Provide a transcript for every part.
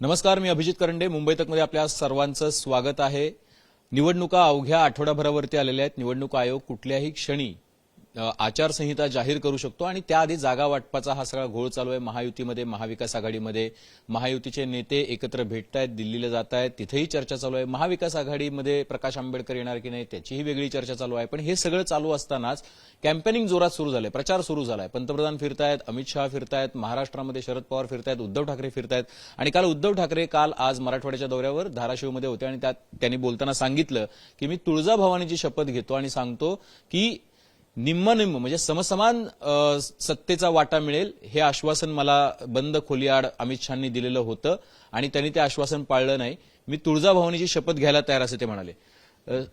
नमस्कार मी अभिजित करंडे. मुंबई तकमध्ये आपल्या सर्वांचं स्वागत आहे. निवडणुका अवघ्या आठवड्याभरावरती आलेल्या आहेत. निवडणूक आयोग कुठल्याही क्षणी आचारसंहिता जाहीर करू शकतो आणि त्याआधी जागा वाटपाचा हा सगळा घोळ चालू आहे. महायुतीमध्ये महाविकास आघाडीमध्ये महायुतीचे नेते एकत्र भेटत आहेत दिल्लीला जात आहेत तिथेही चर्चा चालू आहे. महाविकास आघाडीमध्ये प्रकाश आंबेडकर येणार की नाही त्याचीही वेगळी चर्चा चालू आहे. पण हे सगळं चालू असतानाच कॅम्पेनिंग जोरात सुरू झालंय प्रचार सुरू झालाय. पंतप्रधान फिरतायत अमित शहा फिरतायत महाराष्ट्रामध्ये शरद पवार फिरतायत उद्धव ठाकरे फिरतायत. आणि काल उद्धव ठाकरे काल आज मराठवाड्याच्या दौऱ्यावर धाराशिवमध्ये होते आणि त्यात त्यांनी बोलताना सांगितलं की मी तुळजाभवानीची शपथ घेतो आणि सांगतो की निम्म निम्म म्हणजे समसमान सत्तेचा वाटा मिळेल हे आश्वासन मला बंद खोलीआड अमित शहानी दिलेलं होतं आणि त्यांनी ते आश्वासन पाळलं नाही. मी तुळजाभवानीची शपथ घ्यायला तयार असं ते म्हणाले.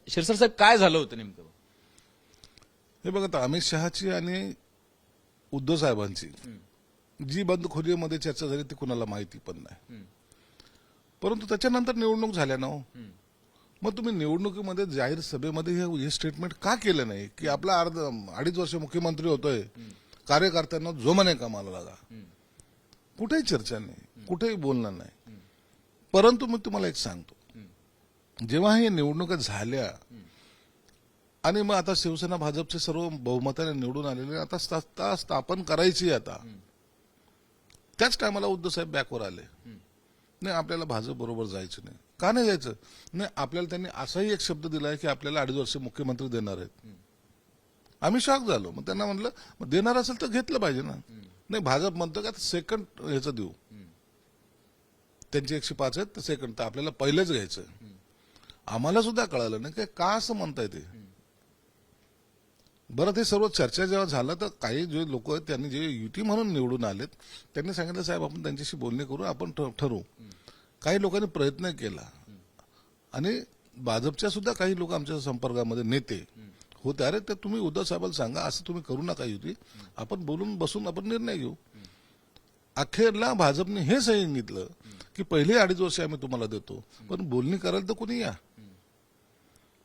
शिरसर साहेब काय झालं होतं नेमकं? हे बघा आता अमित शहाची आणि उद्धव साहेबांची जी बंद खोलीमध्ये चर्चा झाली ती कुणाला माहिती पण नाही. परंतु त्याच्यानंतर निवडणूक झाल्या ना हो. मग तुम्ही निवडणुकीमध्ये जाहीर सभेमध्ये हे स्टेटमेंट का केलं नाही? की आपला अर्ध अडीच वर्ष मुख्यमंत्री होतोय कार्यकर्त्यांना जोमाने कामाला लागा. कुठेही चर्चा नाही कुठेही बोलणं नाही. परंतु मी तुम्हाला एक सांगतो. जेव्हा हे निवडणुका झाल्या आणि मग आता शिवसेना भाजपचे सर्व बहुमताने निवडून आलेले आता सत्ता स्थापन करायची आहे आता. त्याच टायमाला उद्धव साहेब बॅकवर आले. नाही आपल्याला भाजप बरोबर जायचं नाही. का नाही जायचं? नाही आपल्याला त्यांनी असाही एक शब्द दिलाय की आपल्याला अडीच वर्ष मुख्यमंत्री देणार आहेत. आम्ही शॉक झालो. मग त्यांना म्हटलं मग देणार असेल तर घेतलं पाहिजे ना. नाही भाजप म्हणतो का सेकंड ह्याचं देऊ. त्यांचे एकशे पाच आहेत तर सेकंड. तर आपल्याला पहिलेच घ्यायचं आम्हाला सुद्धा कळालं नाही की का असं म्हणताय ते. बरं ते सर्व चर्चा जेव्हा झालं तर काही जे लोक आहेत त्यांनी जे युती म्हणून निवडून आलेत त्यांनी सांगितलं साहेब आपण त्यांच्याशी बोलणी करू आपण ठरवू. काही लोकांनी प्रयत्न केला. आणि भाजपच्या सुद्धा काही लोक आमच्या संपर्कामध्ये नेते. होते अरे ते तुम्ही उद्धव साहेबांना सांगा असं तुम्ही करू नका युती. आपण बोलून बसून आपण निर्णय घेऊ. अखेरला भाजपने हे सांगितलं की पहिले अडीच वर्ष आम्ही तुम्हाला देतो. पण बोलणी करायला तर कोणी या?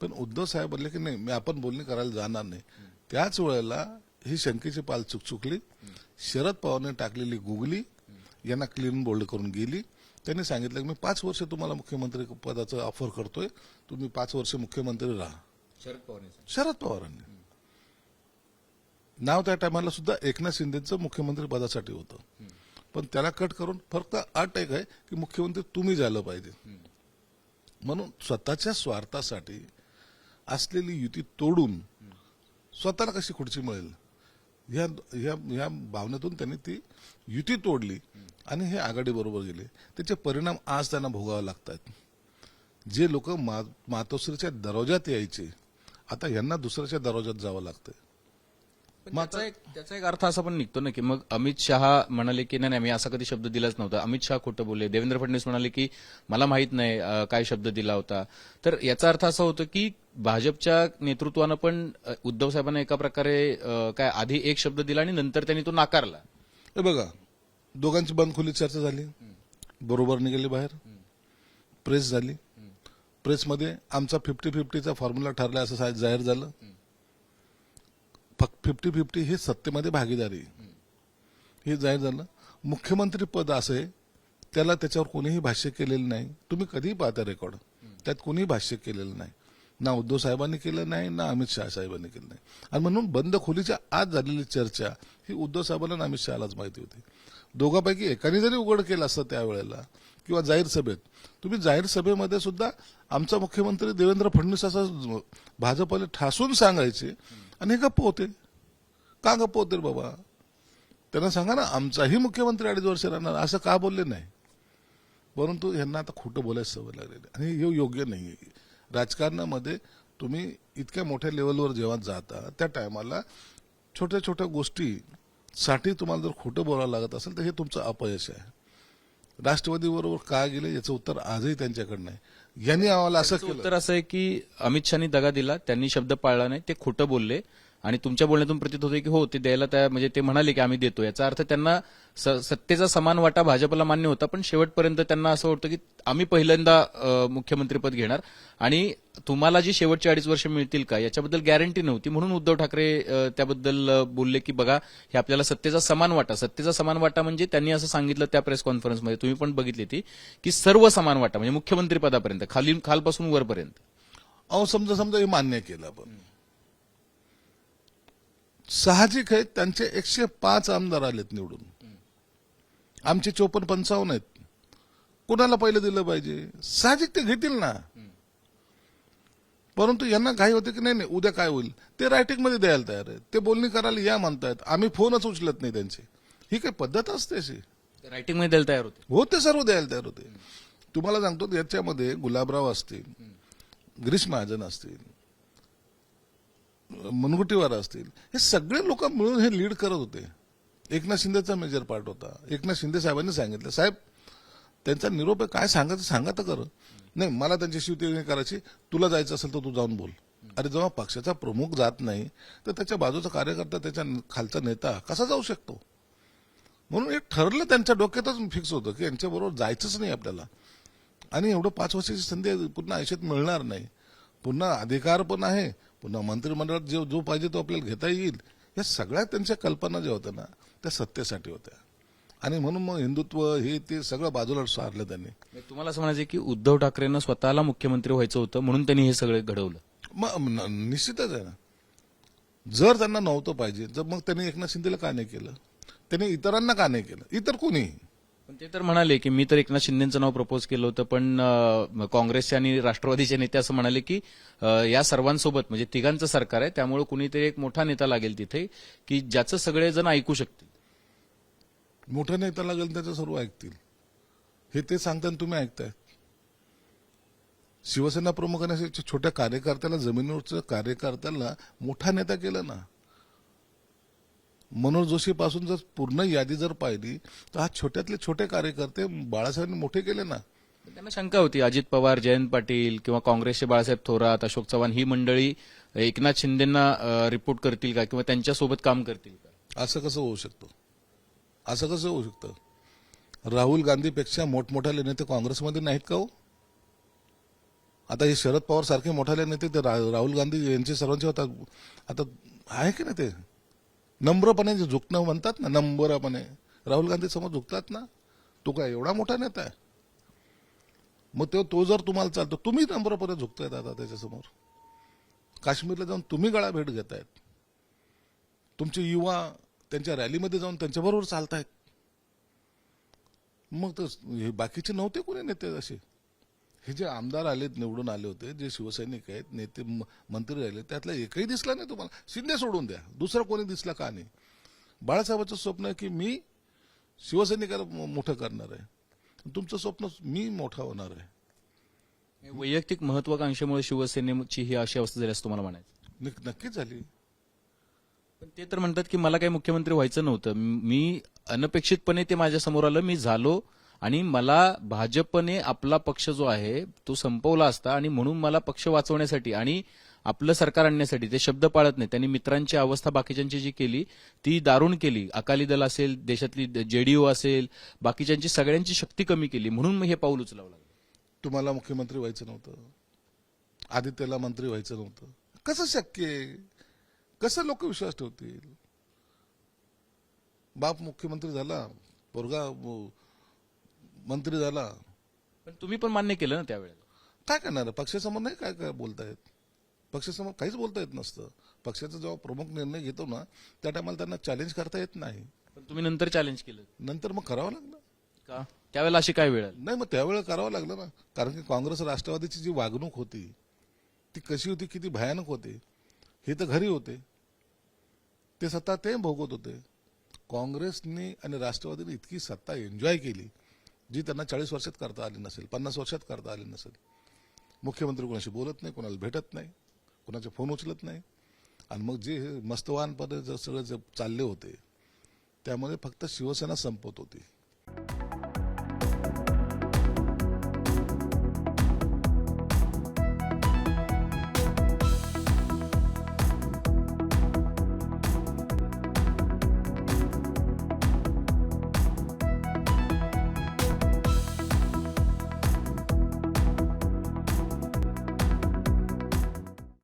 पण उद्धव साहेब बोलले की नाही मी आपण बोलणी करायला जाणार नाही. त्याच वेळेला ही शंकेची पाल चुकचुकली. शरद पवारने टाकलेली गुगली यांना क्लीन बोल्ड करून गेली. त्यांनी सांगितलं की मी पाच वर्ष तुम्हाला मुख्यमंत्री पदाचं ऑफर करतोय. तुम्ही पाच वर्ष मुख्यमंत्री राहा. शरद पवार शरद पवारांनी. नाव त्या टायमाला सुद्धा एकनाथ शिंदेचं मुख्यमंत्री पदासाठी होतं. पण त्याला कट करून फक्त अट एक आहे की मुख्यमंत्री तुम्ही झालं पाहिजे. म्हणून स्वतःच्या स्वार्थासाठी असलेली युती तोडून स्वतःला कशी खुर्ची मिळेल? ह्या ह्या ह्या भावनेतून त्यांनी ती युती तोडली आणि हे आघाडीबरोबर गेले. त्याचे परिणाम आज त्यांना भोगावे लागतात जे लोक मा मातोश्रीच्या दरवाजात यायचे आता यांना दुसऱ्याच्या दरवाजात जावं लागतंय. त्याचा एक त्याचा एक अर्थ असा पण निघतो ना की मग अमित शहा म्हणाले की नाही नाही मी असा कधी शब्द दिलाच नव्हता. अमित शहा खोटं बोलले. देवेंद्र फडणवीस म्हणाले की मला माहीत नाही काय शब्द दिला होता. तर याचा अर्थ असा होतो की भाजपच्या नेतृत्वानं पण उद्धव साहेबांना एका प्रकारे काय आधी एक शब्द दिला आणि नंतर त्यांनी तो नाकारला. हे बघा दोघांची बंद खोली चर्चा झाली. बरोबर निघाली बाहेर. प्रेस झाली. प्रेसमध्ये आमचा फिफ्टी फिफ्टीचा फॉर्म्युला ठरला असं जाहीर झालं. फक्त फिफ्टी फिफ्टी हे सत्तेमध्ये भागीदारी. हे जाहीर झालं. मुख्यमंत्री पद असे त्याला त्याच्यावर कोणीही भाष्य केलेलं नाही. तुम्ही कधीही पाहता रेकॉर्ड. त्यात कोणीही भाष्य केलेलं नाही. ना उद्धव साहेबांनी केलं नाही ना अमित शहा साहेबांनी केलं नाही. आणि म्हणून बंद खोलीच्या आत झालेली चर्चा ही उद्धव साहेबांना अमित शहालाच माहिती होती. दोघांपैकी एकाने जरी उघड केलं असतं त्यावेळेला किंवा जाहीर सभेत. तुम्ही जाहीर सभेमध्ये सुद्धा आमचा मुख्यमंत्री देवेंद्र फडणवीस असा भाजपले ठासून सांगायचे आणि हे गप्प होते. का गप्प होते रे बाबा? त्यांना सांगा ना आमचाही मुख्यमंत्री अडीच वर्ष राहणार असं का बोलले नाही? परंतु यांना आता खोटं बोलायला सवय लागलेली आणि हे योग्य नाही राजकारणामध्ये तुम्ही इतक्या मोठ्या लेवलवर जेव्हा जाता त्या टायमाला छोट्या छोट्या गोष्टीसाठी तुम्हाला जर खोटं बोलावं लागत असेल तर हे तुमचं अपयश आहे. राष्ट्रवादी बरोबर का गेले याचं उत्तर आजही त्यांच्याकडे नाही. यांनी आम्हाला असं उत्तर असं आहे की अमित शहानी दगा दिला त्यांनी शब्द पाळला नाही ते खोटं बोलले. आणि तुमच्या बोलण्यातून प्रतीत होते की हो ते द्यायला त्या म्हणजे ते म्हणाले की आम्ही देतो याचा अर्थ त्यांना स- सत्तेचा समान वाटा भाजपला मान्य होता पण शेवटपर्यंत त्यांना असं वाटतं की आम्ही पहिल्यांदा मुख्यमंत्रीपद घेणार. आणि तुम्हाला जी शेवटची अडीच वर्ष मिळतील का याच्याबद्दल गॅरंटी नव्हती. म्हणून उद्धव ठाकरे त्याबद्दल बोलले की बघा हे आपल्याला सत्तेचा समान वाटा सत्तेचा समान वाटा म्हणजे त्यांनी असं सांगितलं त्या प्रेस कॉन्फरन्समध्ये तुम्ही पण बघितली ती की सर्व समान वाटा म्हणजे मुख्यमंत्रीपदापर्यंत खाली खालपासून वरपर्यंत. अहो समजा समजा हे मान्य केलं आपण. साहजिक आहे त्यांचे एकशे पाच आमदार आलेत निवडून. आमचे चोपन्न पंचावन्न आहेत. कुणाला पहिलं दिलं पाहिजे? साहजिक ते घेतील ना. परंतु यांना घाई होते की नाही नाही उद्या काय होईल? ते रायटिंगमध्ये द्यायला तयार आहे ते बोलणी करायला या म्हणतायत. आम्ही फोनच उचलत नाही त्यांचे. ही काही पद्धत असते अशी. रायटिंगमध्ये द्यायला तयार होते. हो ते सर्व द्यायला तयार होते. तुम्हाला सांगतो याच्यामध्ये गुलाबराव असतील गिरीश महाजन असतील मुनगुटीवार असतील. हे सगळे लोक मिळून हे लीड करत होते. एकनाथ शिंदेचा मेजर पार्ट होता. एकनाथ शिंदे साहेबांनी सांगितलं साहेब त्यांचा निरोप काय सांगायचं सांगा तर कर नाही मला त्यांची युती करायची तुला जायचं असेल तर तू जाऊन बोल. अरे जेव्हा पक्षाचा प्रमुख जात नाही तर त्याच्या बाजूचा कार्यकर्ता त्याच्या खालचा नेता कसा जाऊ शकतो? म्हणून हे ठरलं त्यांच्या डोक्यातच फिक्स होतं की यांच्याबरोबर जायचंच नाही आपल्याला. आणि एवढं पाच वर्षाची संधी पुन्हा आयुष्यात मिळणार नाही. पुन्हा अधिकार पण आहे पुन्हा मंत्रिमंडळात जो जो पाहिजे तो आपल्याला घेता येईल. या सगळ्या त्यांच्या कल्पना ज्या होत्या ना त्या सत्तेसाठी होत्या. आणि म्हणून मग हिंदुत्व हे ते सगळं बाजूला सारलं त्यांनी. तुम्हाला असं म्हणायचं की उद्धव ठाकरेंना स्वतःला मुख्यमंत्री व्हायचं होतं म्हणून त्यांनी हे सगळं घडवलं. मग निश्चितच आहे ना. जर त्यांना नव्हतं पाहिजे तर मग त्यांनी एकनाथ शिंदेला का नाही केलं? त्यांनी इतरांना का नाही केलं? इतर कोणी? पण ते तर म्हणाले की मी तर एकनाथ शिंदेचं नाव प्रपोज केलं होतं पण काँग्रेसचे आणि राष्ट्रवादीचे नेते असं म्हणाले की या सर्वांसोबत म्हणजे तिघांचं सरकार आहे त्यामुळे कुणीतरी एक मोठा नेता लागेल तिथे की ज्याचं सगळेजण ऐकू शकतील. मोठा नेता लागेल त्याचं सर्व ऐकतील. हे ते सांगताना तुम्ही ऐकताय. शिवसेना प्रमुखाने छोट्या कार्यकर्त्याला जमिनीवरचं कार्यकर्त्याला मोठा नेता केला ना मनोज जोशी पासून जर पूर्ण यादी जर पाहिली तर हा छोट्यातले छोटे कार्यकर्ते बाळासाहेबांनी मोठे केले ना. त्यांना शंका होती. अजित पवार जयंत पाटील किंवा काँग्रेसचे बाळासाहेब थोरात अशोक चव्हाण ही मंडळी एकनाथ शिंदेना रिपोर्ट करतील का किंवा त्यांच्यासोबत काम करतील का? असं कसं होऊ शकतं? असं कसं होऊ शकतं? राहुल गांधीपेक्षा मोठमोठाले नेते काँग्रेसमध्ये नाहीत का हो? आता हे शरद पवार सारखे मोठाले नेते ते राहुल गांधी यांचे सर्वांचे होतात आता आहे की नाही ते? नम्रपणे जे झुकणं म्हणतात ना नम्रपणे. राहुल गांधी समोर झुकतात ना तो काय एवढा मोठा नेता आहे? मग तो तो जर तुम्हाला चालतो तुम्ही नम्रपणे झुकतायत आता त्याच्यासमोर. काश्मीरला जाऊन तुम्ही गळा भेट घेतायत. तुमचे युवा त्यांच्या रॅलीमध्ये जाऊन त्यांच्याबरोबर चालतायत. मग तर हे बाकीचे नव्हते कोणी नेते असे? हे जे आमदार आलेत निवडून आले होते जे शिवसैनिक आहेत नेते मंत्री राहिले त्यातला एकही दिसला नाही तुम्हाला. शिंदे सोडून द्या. दुसरं कोणी दिसला का नाही? बाळासाहेबांचं स्वप्न आहे की मी शिवसैनिकाला मोठं करणार आहे. तुमचं स्वप्न मी मोठा होणार आहे. वैयक्तिक महत्वाकांक्षेमुळे शिवसेनेची ही अशी अवस्था झाली असं तुम्हाला म्हणायचं नक्क- नक्कीच झाली. पण ते तर म्हणतात की मला काही मुख्यमंत्री व्हायचं नव्हतं. मी अनपेक्षितपणे ते माझ्यासमोर आलं मी झालो. आणि मला भाजपने आपला पक्ष जो आहे तो संपवला असता आणि म्हणून मला पक्ष वाचवण्यासाठी आणि आपलं सरकार आणण्यासाठी ते शब्द पाळत नाही त्यांनी मित्रांची अवस्था बाकीच्यांची जी केली ती दारुण केली. अकाली दल असेल देशातली जेडीओ असेल बाकीच्यांची सगळ्यांची शक्ती कमी केली. म्हणून मग हे पाऊल उचलावं लागलं. तुम्हाला मुख्यमंत्री व्हायचं नव्हतं. आदित्यला मंत्री व्हायचं नव्हतं. कसं शक्य आहे? कसं लोक विश्वास ठेवतील? बाप मुख्यमंत्री झाला पोरगा मंत्री झाला. पण तुम्ही पण मान्य केलं ना त्यावेळेला. काय करणार? पक्षासमोर नाही काय काय बोलतायत? पक्षासमोर काहीच बोलता येत नसतं. पक्षाचा जेव्हा प्रमुख निर्णय घेतो ना त्या टायमाला त्यांना चॅलेंज करता येत नाही. पण तुम्ही नंतर चॅलेंज केलं. नंतर मग करावं लागलं. का? त्यावेळेला अशी काय वेळ आली? नाही मग त्यावेळेला करावं लागलं ना. कारण की काँग्रेस राष्ट्रवादीची जी वागणूक होती ती कशी होती किती भयानक होते हे तर घरी होते. ते सत्ता ते भोगत होते. काँग्रेसनी आणि राष्ट्रवादीने इतकी सत्ता एन्जॉय केली. जी त्यांना चाळीस वर्षात करता आली नसेल पन्नास वर्षात करता आली नसेल. मुख्यमंत्री कोणाशी बोलत नाही कोणाला भेटत नाही कोणाचे फोन उचलत नाही. आणि मग जे हे मस्तवानपणे जर सगळं जे चालले होते त्यामध्ये फक्त शिवसेना संपत होती.